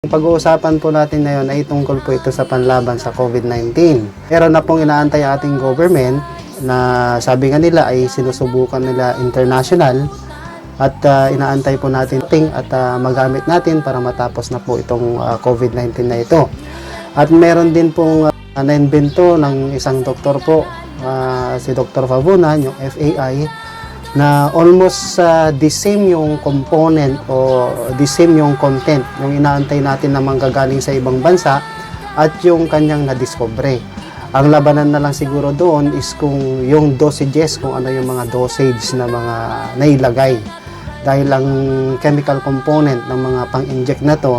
Pag-uusapan po natin ngayon ay tungkol po ito sa panlaban sa COVID-19. Meron na pong inaantay ating government na sabi nga nila ay sinusubukan nila international at ah, inaantay po natin ting at ah, magamit natin para matapos na po itong ah, COVID-19 na ito. At meron din pong uh, na-invento ng isang doktor po, ah, si Dr. Favunan, yung FAI, na almost uh, the same yung component o the same yung content yung inaantay natin na manggagaling sa ibang bansa at yung kanyang na-discover. Ang labanan na lang siguro doon is kung yung dosages, kung ano yung mga dosage na mga nailagay. Dahil ang chemical component ng mga pang-inject na to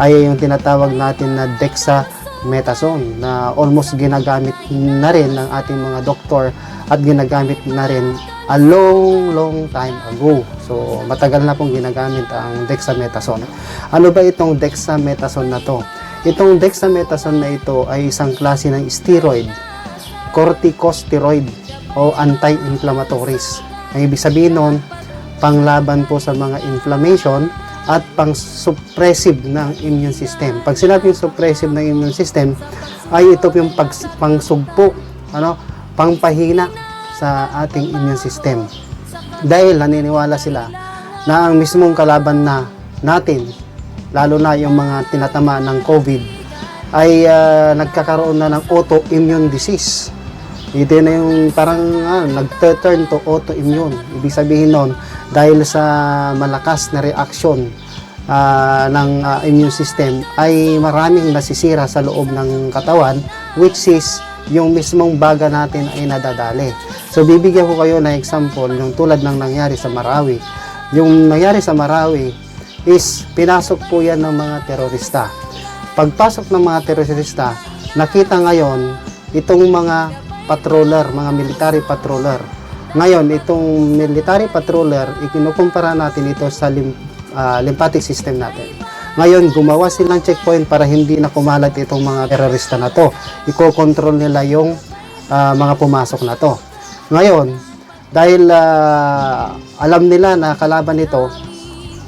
ay yung tinatawag natin na dexamethasone na almost ginagamit na rin ng ating mga doktor at ginagamit na rin a long, long time ago. So, matagal na pong ginagamit ang dexamethasone. Ano ba itong dexamethasone na to? Itong dexamethasone na ito ay isang klase ng steroid, corticosteroid o anti-inflammatories. Ang ibig sabihin nun, panglaban po sa mga inflammation at pang-suppressive ng immune system. Pag sinabi yung suppressive ng immune system, ay ito yung pag, pangsugpo, ano, pangpahina sa ating immune system. Dahil naniniwala sila na ang mismong kalaban na natin, lalo na yung mga tinatama ng COVID, ay ah, nagkakaroon na ng autoimmune disease. Ito na yung parang ah, nag-turn to autoimmune. Ibig sabihin nun, dahil sa malakas na reaction ah, ng ah, immune system, ay maraming nasisira sa loob ng katawan, which is yung mismong baga natin ay nadadali. So bibigyan ko kayo ng example, yung tulad ng nangyari sa Marawi. Yung nangyari sa Marawi is pinasok po yan ng mga terorista. Pagpasok ng mga terorista, nakita ngayon itong mga patroller, mga military patroller. Ngayon, itong military patroller, ikinukumpara natin ito sa lim, ah, lymphatic system natin. Ngayon, gumawa silang checkpoint para hindi na kumalat itong mga terorista na to. Iko-control nila yung ah, mga pumasok na to. Ngayon, dahil ah, alam nila na kalaban ito,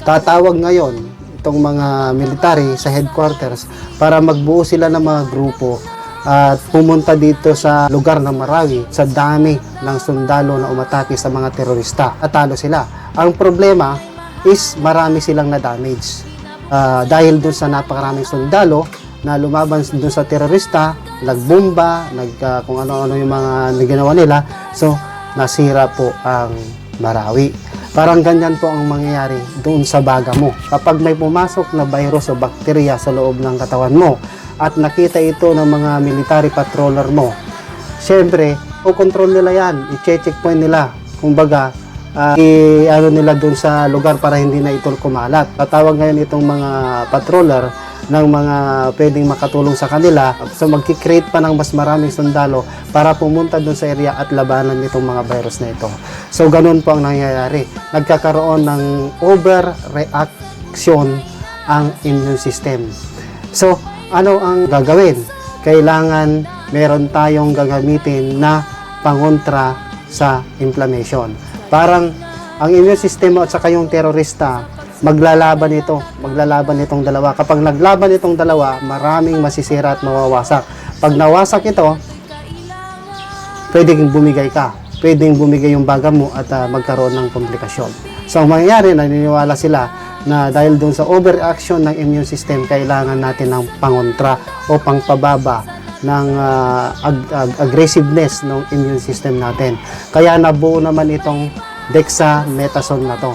tatawag ngayon itong mga military sa headquarters para magbuo sila ng mga grupo at pumunta dito sa lugar ng Marawi sa dami ng sundalo na umatake sa mga terorista. Natalo sila. Ang problema is marami silang na-damage. Ah, dahil dun sa napakaraming sundalo na lumaban dun sa terorista, nagbomba, nag, ah, kung ano-ano yung mga ginawa nila. So, nasira po ang Marawi. Parang ganyan po ang mangyayari doon sa baga mo. Kapag may pumasok na virus o bakterya sa loob ng katawan mo at nakita ito ng mga military patroller mo, syempre, o control nila yan, i-checkpoint nila. Kumbaga, ah, i ano nila doon sa lugar para hindi na ito kumalat. Tatawag ngayon itong mga patroller ng mga pwedeng makatulong sa kanila. So magki-create pa ng mas maraming sundalo para pumunta doon sa area at labanan itong mga virus na ito. So ganun po ang nangyayari. Nagkakaroon ng overreaction ang immune system. So ano ang gagawin? Kailangan meron tayong gagamitin na pangontra sa inflammation. Parang ang immune system at saka yung terorista, maglalaban ito, maglalaban itong dalawa. Kapag naglaban itong dalawa, maraming masisira at mawawasak. Pag nawasak ito, pwedeng bumigay ka. Pwedeng bumigay yung baga mo at ah, magkaroon ng komplikasyon. So, ang mangyayari, naniniwala sila na dahil dun sa overreaction ng immune system, kailangan natin ng pangontra o pangpababa ng ah, ag- ag- aggressiveness ng immune system natin. Kaya nabuo naman itong dexamethasone na to.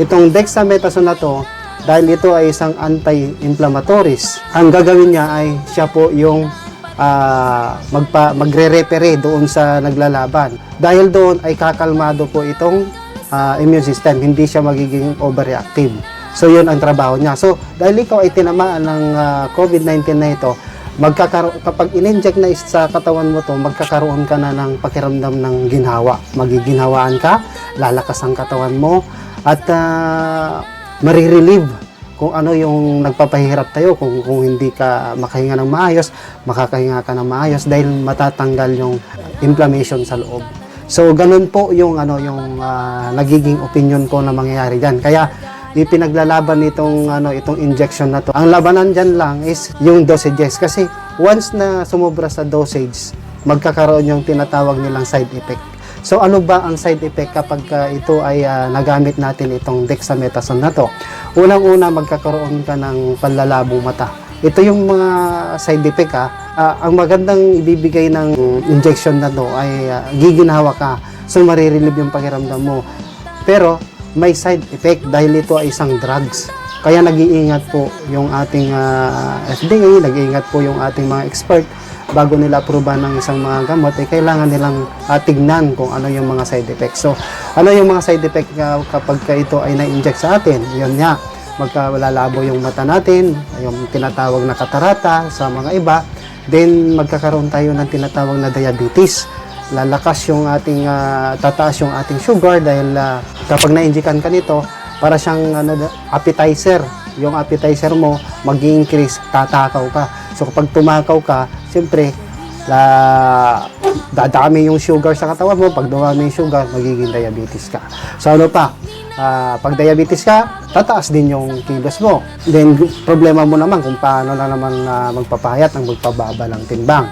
Itong dexamethasone na to, dahil ito ay isang anti-inflammatories, ang gagawin niya ay siya po yung ah, magpa, magre-repere doon sa naglalaban. Dahil doon ay kakalmado po itong ah, immune system, hindi siya magiging overreactive. So yun ang trabaho niya. So dahil ikaw ay tinamaan ng ah, COVID-19 na ito, magkakaroon kapag in-inject na sa katawan mo to, magkakaroon ka na ng pakiramdam ng ginhawa. Magiginhawaan ka, lalakas ang katawan mo at uh, marirelieve kung ano yung nagpapahirap tayo kung kung hindi ka makahinga ng maayos, makakahinga ka ng maayos dahil matatanggal yung inflammation sa loob. So ganun po yung ano yung ah, nagiging opinion ko na mangyayari diyan. Kaya ipinaglalaban nitong ano itong injection na to. Ang labanan diyan lang is yung dosages kasi once na sumobra sa dosage, magkakaroon yung tinatawag nilang side effect. So ano ba ang side effect kapag ah, ito ay ah, nagamit natin itong dexamethasone na to? Unang-una magkakaroon ka ng panlalabo mata. Ito yung mga side effect ha. Ah, ang magandang ibibigay ng injection na to ay ah, giginhawa ka. So marirelieve yung pakiramdam mo. Pero may side effect dahil ito ay isang drugs. Kaya nag-iingat po yung ating ah, FDA, nag-iingat po yung ating mga expert bago nila aprobahan ng isang mga gamot, eh, kailangan nilang ah, tignan kung ano yung mga side effects. So, ano yung mga side effect ah, kapag ka ito ay na-inject sa atin? Yun nga, magkalalabo yung mata natin, yung tinatawag na katarata sa mga iba, then magkakaroon tayo ng tinatawag na diabetes lalakas yung ating ah, tataas yung ating sugar dahil ah, kapag na-injikan ka nito para siyang ano, appetizer. Yung appetizer mo mag-increase tatakaw ka. So kapag tumakaw ka siyempre la dadami yung sugar sa katawan mo. Pag dumami yung sugar magiging diabetes ka. So ano pa? Ah, pag diabetes ka tataas din yung kilos mo. Then problema mo naman kung paano na naman ah, magpapahayat ng magpababa ng timbang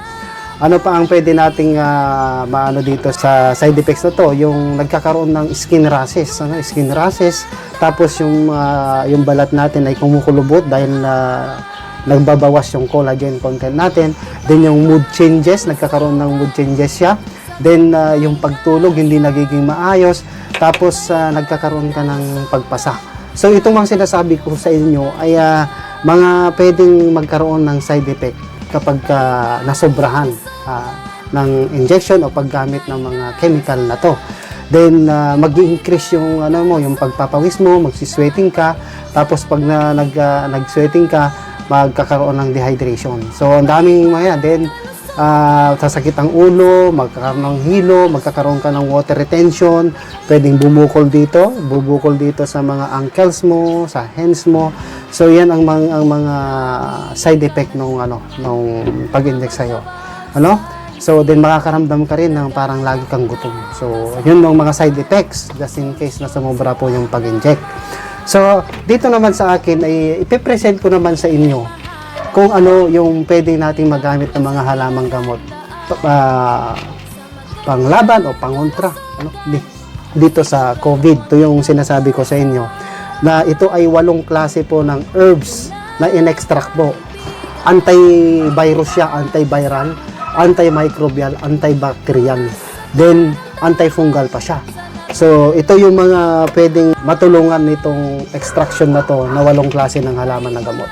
ano pa ang pwede nating ah, maano dito sa side effects na to? Yung nagkakaroon ng skin rashes. Ano skin rashes. Tapos yung ah, yung balat natin ay kumukulubot dahil na nagbabawas yung collagen content natin. Then yung mood changes nagkakaroon ng mood changes siya. Then ah, yung pagtulog hindi nagiging maayos. Tapos ah, nagkakaroon ka ng pagpasa. So itong mga sinasabi ko sa inyo ay ah, mga pwedeng magkaroon ng side effect kapag ah, nasobrahan ah, ng injection o paggamit ng mga chemical na to. Then ah, mag-increase yung ano mo, yung pagpapawis mo, magsisweating ka, tapos pag na, nag ah, nag-sweating ka, magkakaroon ng dehydration. So ang daming mga yan. Then ah, sasakit ang ulo, magkakaroon ng hilo, magkakaroon ka ng water retention, pwedeng bumukol dito, bubukol dito sa mga ankles mo, sa hands mo. So yan ang mga ang mga side effect nung ano nung pag-inject sa Ano? So then makakaramdam ka rin ng parang lagi kang gutom. So yun ang mga side effects just in case na sumobra po yung pag-inject. So dito naman sa akin ay ipipresent ko naman sa inyo kung ano yung pwede nating magamit ng mga halamang gamot ah, panglaban o pangontra ano, di- dito sa COVID. Ito yung sinasabi ko sa inyo na ito ay walong klase po ng herbs na in-extract po. Antivirus siya, antiviral, antimicrobial, antibacterial. Then, antifungal pa siya. So, ito yung mga pwedeng matulungan nitong extraction na to na walong klase ng halaman na gamot.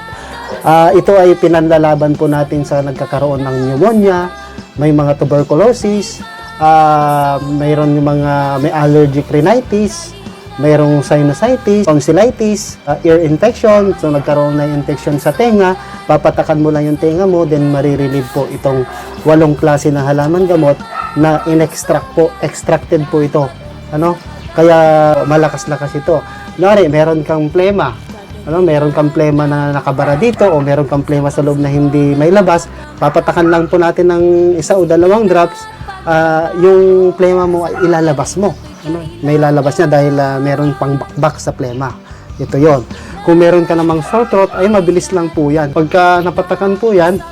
Ah, ito ay pinanlalaban po natin sa nagkakaroon ng pneumonia, may mga tuberculosis, ah, mayroon yung mga may allergic rhinitis, mayroong sinusitis, tonsillitis, ah, ear infection, so nagkaroon na infection sa tenga, papatakan mo lang yung tenga mo, then marirelieve po itong walong klase ng halaman gamot na in-extract po, extracted po ito. Ano? Kaya malakas-lakas ito. Nari, meron kang plema, ano, meron kang plema na nakabara dito o meron kang plema sa loob na hindi may labas, papatakan lang po natin ng isa o dalawang drops, ah, yung plema mo ay ilalabas mo. Ano, may lalabas niya dahil ah, meron pang bakbak sa plema. Ito yon. Kung meron ka namang sore throat, ay mabilis lang po yan. Pagka napatakan po yan,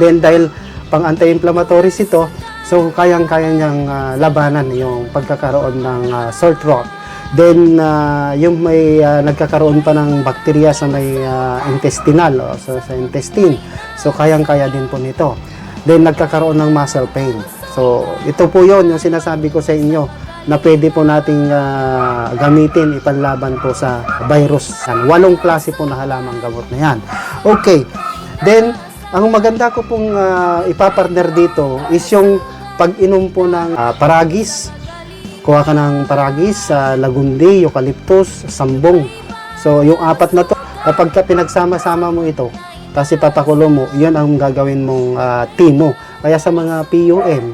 then dahil pang anti-inflammatories ito, so kayang-kaya niyang ah, labanan yung pagkakaroon ng ah, sore throat. Then, ah, yung may ah, nagkakaroon pa ng bakterya sa may ah, intestinal o sa, sa intestine. So, kayang-kaya din po nito. Then, nagkakaroon ng muscle pain. So, ito po yon yung sinasabi ko sa inyo na pwede po nating ah, gamitin ipanlaban po sa virus. Yan, Walong klase po na halamang gamot na yan. Okay. Then, ang maganda ko pong ah, ipapartner dito is yung pag-inom po ng ah, paragis, kuha ka ng paragis sa lagundi, eucalyptus, sambong. So, yung apat na to, kapag ka pinagsama-sama mo ito, tapos ipapakulo mo, yun ang gagawin mong ah, tea mo. Kaya sa mga PUM,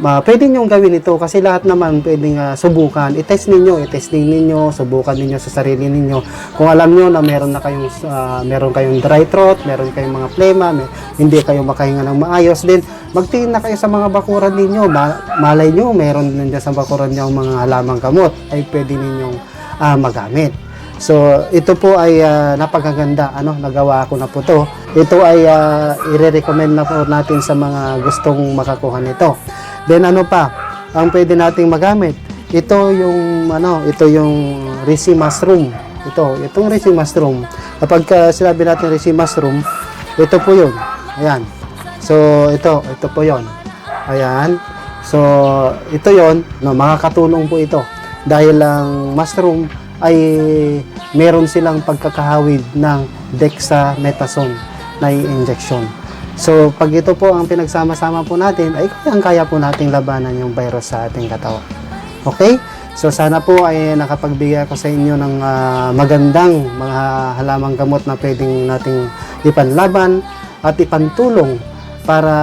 ma pwede nyo gawin ito kasi lahat naman pwedeng ah, subukan. I-test ninyo, i-testing ninyo, subukan ninyo sa sarili ninyo. Kung alam nyo na meron na kayong, ah, meron kayong dry throat, meron kayong mga plema, may, hindi kayo makahinga ng maayos, then magtingin na kayo sa mga bakuran ninyo. Ma- malay nyo, meron nandiyan sa bakuran nyo mga halamang gamot ay pwede ninyong ah, magamit. So, ito po ay ah, napakaganda. Ano, nagawa ko na po to. Ito ay ah, i-recommend na po natin sa mga gustong makakuha nito. Then ano pa, ang pwede nating magamit. Ito yung ano, ito yung risi mushroom. Ito, itong risi mushroom. Kapag ah, sinabi natin risi mushroom, ito po 'yun. Ayan. So, ito, ito po 'yon. Ayan. So, ito 'yon, no, makakatulong po ito dahil ang mushroom ay meron silang pagkakahawid ng dexamethasone na injection. So, pag ito po ang pinagsama-sama po natin, ay kayang-kaya po nating labanan yung virus sa ating katawan. Okay? So, sana po ay nakapagbigay ako sa inyo ng ah, magandang mga halamang gamot na pwedeng nating ipanlaban at ipantulong para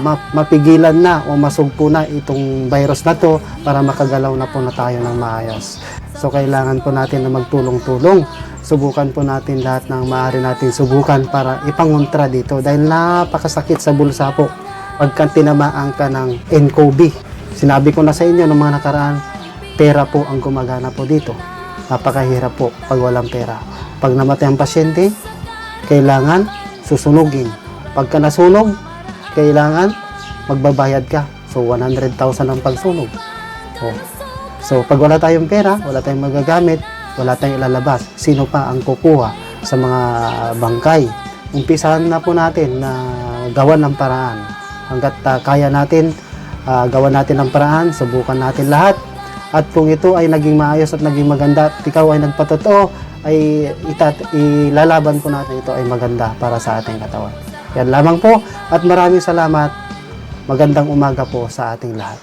ma- mapigilan na o masugpo na itong virus na to para makagalaw na po na tayo ng maayos. So kailangan po natin na magtulong-tulong. Subukan po natin lahat ng maaari natin subukan para ipangontra dito dahil napakasakit sa bulsa po pagka tinamaan ka ng NCOV. Sinabi ko na sa inyo ng mga nakaraan, pera po ang gumagana po dito. Napakahirap po pag walang pera. Pag namatay ang pasyente, kailangan susunugin. Pagka nasunog, kailangan magbabayad ka. So, 100,000 ang pagsunog. Oh. So, pag wala tayong pera, wala tayong magagamit, wala tayong ilalabas, sino pa ang kukuha sa mga bangkay? Umpisahan na po natin na gawan ng paraan. Hanggat ah, kaya natin, ah, gawan natin ang paraan, subukan natin lahat. At kung ito ay naging maayos at naging maganda at ikaw ay nagpatotoo, ay itat ilalaban po natin ito ay maganda para sa ating katawan. Yan lamang po at maraming salamat. Magandang umaga po sa ating lahat.